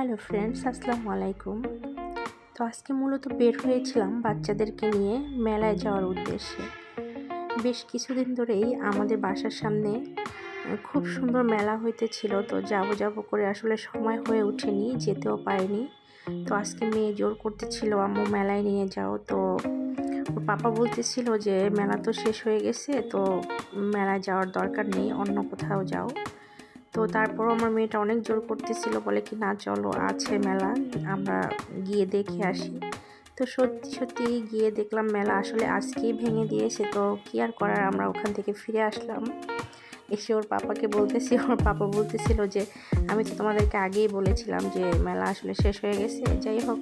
Hello friends আসসালামু আলাইকুম তো আজকে মূলত বের হয়েছিলাম বাচ্চাদেরকে নিয়ে মেলায় যাওয়ার উদ্দেশ্যে। বেশ কিছুদিন ধরেই আমাদের বাসার সামনে খুব সুন্দর মেলা হইতেছিল। তো যাব যাব করে আসলে সময় হয়ে ওঠেনি, যেতেও পারিনি। তো আজকে মেয়ে জোর করতেছিল, আম্মু, মেলায় নিয়ে যাও। তো ওর পাপা বলতেছিল যে, মেলা তো শেষ হয়ে গেছে, তো মেলায় যাওয়ার দরকার নেই, অন্য কোথাও যাও। তো তারপরও আমার মেয়েটা অনেক জোর করতেছিল, বলে কি, না, চলো, আছে মেলা, আমরা গিয়ে দেখে আসি। তো সত্যি সত্যি গিয়ে দেখলাম মেলা আসলে আজকেই ভেঙে দিয়েছে, তো কি আর করার, আমরা ওখান থেকে ফিরে আসলাম। এসে ওর পাপাকে বলতেছি, ওর পাপা বলতেছিল যে, আমি তো তোমাদেরকে আগেই বলেছিলাম যে মেলা আসলে শেষ হয়ে গেছে, যাই হোক।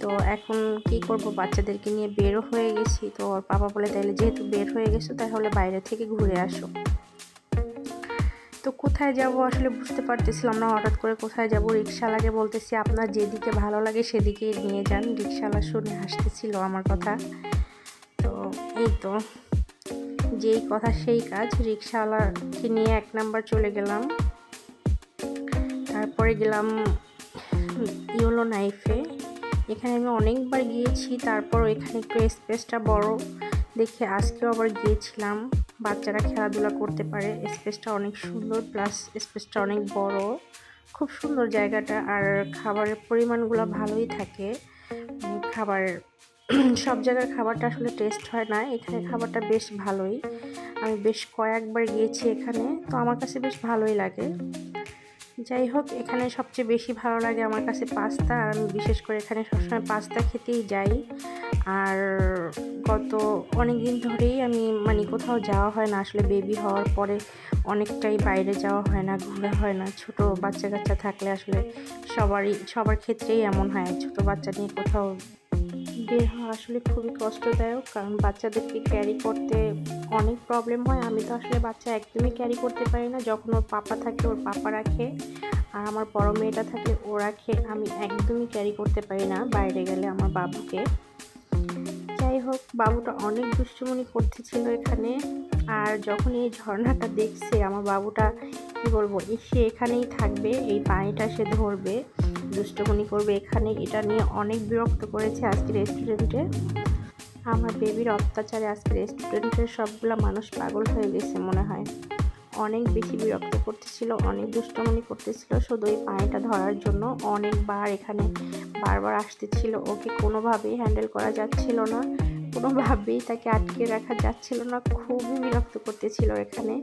তো এখন কি করব, বাচ্চাদেরকে নিয়ে বেরও হয়ে গেছি, তো ওর পাপা বলে, তাইলে যেহেতু বের হয়ে গেছো, তাহলে বাইরে থেকে ঘুরে আসো। তো কোথায় যাব আসলে বুঝতে পারতেছিলাম না। হঠাৎ করে কোথায় যাব? রিক্সাওয়ালাকে বলতেছি, আপনার যেদিকে ভালো লাগে সেদিকে নিয়ে যান। রিক্সাওয়ালা শুনে হাসতেছিল আমার কথা। তো এই তো, যেই কথা সেই কাজ। রিক্সাওয়ালাকে নিয়ে এক নাম্বার চলে গেলাম। তারপরে গেলাম ইয়োলো নাইফে। এখানে আমি অনেকবার গিয়েছি তারপর এখানে একটু স্পেসটা বড়। দেখে আজকেও আবার গিয়েছিলাম। বাচ্চারা খেলাধুলা করতে পারে। স্পেসটা অনেক সুন্দর, প্লাস স্পেসটা অনেক বড়। খুব সুন্দর জায়গাটা, আর খাবারের পরিমাণগুলো ভালোই থাকে। খাবার, সব জায়গার খাবারটা আসলে টেস্ট হয় না। এখানে খাবারটা বেশ ভালোই। আমি বেশ কয়েকবার গিয়েছি এখানে, তো আমার কাছে বেশ ভালোই লাগে। যাই হোক, এখানে সবচেয়ে বেশি ভালো লাগে আমার কাছে পাস্তা। আর আমি বিশেষ করে এখানে সবসময় পাস্তা খেতেই যাই। আর গত অনেক দিন ধরেই আমি মানে কোথাও যাওয়া হয় না, আসলে বেবি হওয়ার পরে অনেকটাই বাইরে যাওয়া হয় না, ঘোরা হয় না। ছোট বাচ্চা কাচ্চা থাকলে আসলে সবারই, সবার ক্ষেত্রেই এমন হয়, ছোট বাচ্চা নিয়ে কোথাও বের হওয়া আসলে খুবই কষ্টদায়ক, কারণ বাচ্চাদেরকে ক্যারি করতে অনেক প্রবলেম হয়। আমি তো আসলে বাচ্চা একদমই ক্যারি করতে পারি না। যখন ওর পাপা থাকে, ওর পাপা রাখে। আর আমার বড় মেয়েটা থাকে, ও রাখে। আমি একদমই ক্যারি করতে পারি না বাইরে গেলে আমার বাবুকে। যাই হোক, বাবুটা অনেক দুষ্টুমনি করতেছিল এখানে। আর যখন এই ঝর্ণাটা দেখছে, আমার বাবুটা কি বলব সে এখানেই থাকবে, এই পানিটা সে ধরবে। দুষ্টমনি করবে এখানে। এটা নিয়ে অনেক বিরক্ত করেছে আজকে রেস্টুরেন্টে আমার বেবির অত্যাচারে আজকে রেস্টুরেন্টের সবগুলো মানুষ পাগল হয়ে গেছে মনে হয়। অনেক বেশি বিরক্ত করতেছিল, অনেক দুষ্টমনি করতেছিল। শুধু এই পানিটা ধরার জন্য অনেকবার এখানে বারবার আসতেছিল। ওকে কোনোভাবেই হ্যান্ডেল করা যাচ্ছিল না। কোনোভাবেই তাকে আটকে রাখা যাচ্ছিল না। খুবই বিরক্ত করতেছিল এখানে।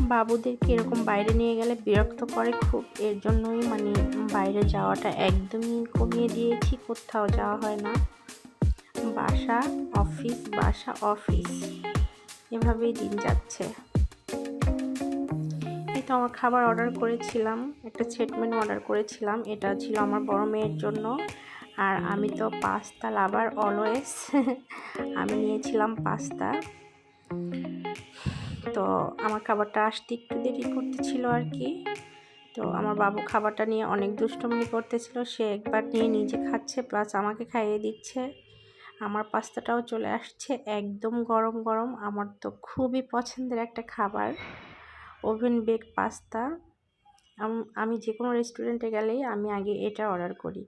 বাবুদেরকে এরকম বাইরে নিয়ে গেলে বিরক্ত করে খুব। এর জন্যই মানে বাইরে যাওয়াটা একদমই কমিয়ে দিয়েছি, কোথাও যাওয়া হয় না। বাসা, অফিস বাসা, অফিস। এভাবেই দিন যাচ্ছে। এই তো আমার খাবার অর্ডার করেছিলাম, একটা সেট মেনু অর্ডার করেছিলাম। এটা ছিল আমার বড় মেয়ের জন্য। আর আমি তো পাস্তা লাভার অলওয়েজ। আমি নিয়েছিলাম পাস্তা। তো আমার খাবারটা আসতে একটু দেরি করতেছিল আর কি। তো আমার বাবু খাবারটা নিয়ে অনেক দুষ্টমনি করতেছিল, সে একবার নিয়ে নিজে খাচ্ছে প্লাস আমাকে খাইয়ে দিচ্ছে। আমার পাস্তাটাও চলে আসছে একদম গরম গরম। আমার তো খুবই পছন্দের একটা খাবার, ওভেন বেক পাস্তা। আমি যে কোনো রেস্টুরেন্টে গেলেই আমি আগে এটা অর্ডার করি।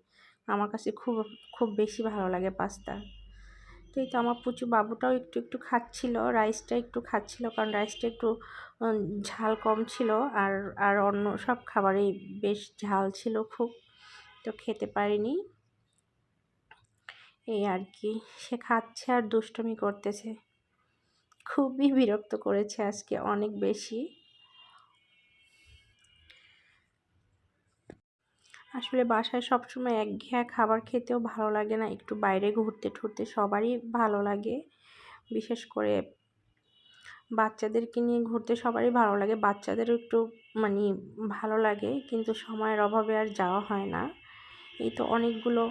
আমার কাছে খুব খুব বেশি ভালো লাগে পাস্তা। তো এই তো আমার পুচু বাবুটাও একটু একটু খাচ্ছিল রাইসটা একটু খাচ্ছিল, কারণ রাইসটা একটু ঝাল কম ছিল আর আর অন্য সব খাবারেই বেশ ঝাল ছিল খুব, তো খেতে পারিনি। এই আর কি, সে খাচ্ছে আর দুষ্টমি করতেছে। খুবই বিরক্ত করেছে আজকে, অনেক বেশি। আসলে বাসায় সবসময় একঘেয়া খাবার খেতেও ভালো লাগে না। একটু বাইরে ঘুরতে ঠুরতে সবারই ভালো লাগে। বিশেষ করে বাচ্চাদেরকে নিয়ে ঘুরতে সবারই ভালো লাগে। বাচ্চাদেরও একটু মানে ভালো লাগে, কিন্তু সময়ের অভাবে আর যাওয়া হয় না। এই তো অনেকগুলো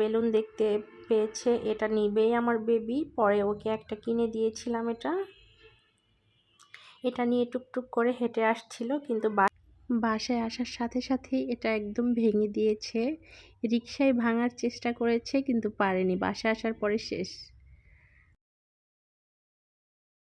বেলুন দেখতে পেয়েছে, এটা নিবেই আমার বেবি, পরে ওকে একটা কিনে দিয়েছিলাম এটা। এটা নিয়ে টুকটুক করে হেঁটে আসছিল, কিন্তু বাসায় আসার সাথে সাথেই এটা একদম ভেঙে দিয়েছে। রিক্সায় ভাঙার চেষ্টা করেছে কিন্তু পারেনি। বাসায় আসার পরে শেষ।